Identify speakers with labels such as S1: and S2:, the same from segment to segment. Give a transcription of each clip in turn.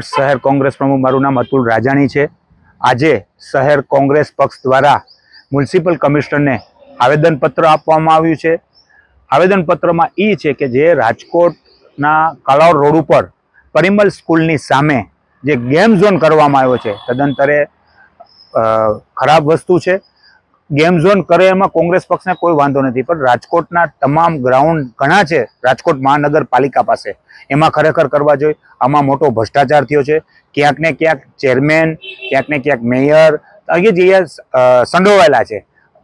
S1: શહેર કોંગ્રેસ પ્રમુખ મારું નામ અતુલ રાજાણી છે. આજે શહેર કોંગ્રેસ પક્ષ દ્વારા મ્યુનિસિપલ કમિશનરને આવેદનપત્ર આપવામાં આવ્યું છે. આવેદનપત્રમાં એ છે કે જે રાજકોટના કલાવ રોડ ઉપર પરિમલ સ્કૂલની સામે જે ગેમ ઝોન કરવામાં આવ્યો છે. તદંતરે ખરાબ વસ્તુ છે. ગેમ ઝોન કરે એમાં કોંગ્રેસ પક્ષને કોઈ વાંધો નથી. પણ રાજકોટના તમામ ગ્રાઉન્ડ ઘણા છે રાજકોટ મહાનગરપાલિકા પાસે. એમાં ખરેખર કરવા જોઈએ. આમાં મોટો ભ્રષ્ટાચાર થયો છે. ક્યાંક ને ક્યાંક ચેરમેન, ક્યાંક ને ક્યાંક મેયર અહીં જે સંડોવાયેલા છે.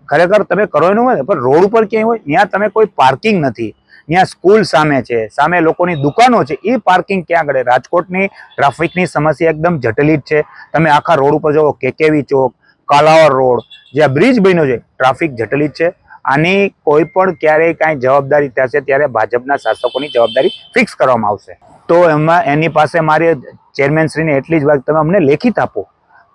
S1: ખરેખર તમે કરો એનું હોય પણ રોડ ઉપર ક્યાંય હોય, ત્યાં તમે કોઈ પાર્કિંગ નથી. ત્યાં સ્કૂલ સામે છે. સામે લોકોની દુકાનો છે. એ પાર્કિંગ ક્યાં આગળ રાજકોટની ટ્રાફિકની સમસ્યા એકદમ જટિલિત છે. તમે આખા રોડ ઉપર જુઓ કેકેવી ચોક કાલાવર રોડ, જે બ્રિજ બન્યો છે, ટ્રાફિક જટિલિત છે. આની કોઈ પણ ક્યારેય કાંઈ જવાબદારી થશે ત્યારે ભાજપના શાસકોની જવાબદારી ફિક્સ કરવામાં આવશે. તો એમાં એની પાસે મારી ચેરમેનશ્રીને એટલી જ વાત, તમે અમને લેખિત આપો.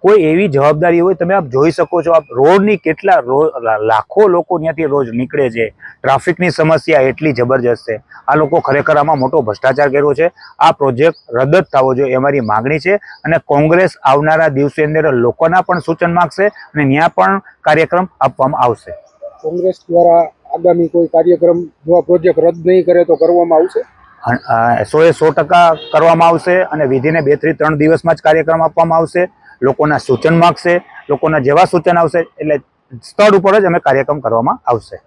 S1: કોઈ એવી જવાબદારી હોય તમે આપ જોઈ શકો છો આપ રોડની કેટલા રો- લાખો લોકો ત્યાંથી રોજ નીકળે છે. ટ્રાફિકની સમસ્યા એટલી જબરજસ્ત છે. આ લોકો ખરેખર આમાં મોટો ભ્રષ્ટાચાર કર્યો છે. આ પ્રોજેક્ટ રદ જ થવો જોઈએ એ મારી માગણી છે અને કોંગ્રેસ આવનારા દિવસે અંદર લોકોના પણ સૂચન માગશે અને ત્યાં પણ કાર્યક્રમ આપવામાં આવશે.
S2: કોંગ્રેસ દ્વારા આગામી કોઈ કાર્યક્રમ જો આ પ્રોજેક્ટ રદ નહીં કરે તો કરવામાં આવશે?
S1: સો એ સો ટકા કરવામાં આવશે અને વિધિને બે ત્રણ દિવસમાં જ કાર્યક્રમ આપવામાં આવશે. લોકોના સૂચન માગશે, લોકોના જેવા સૂચન આવશે, એટલે સ્થળ ઉપર જ અમે કાર્યક્રમ કરવામાં આવશે.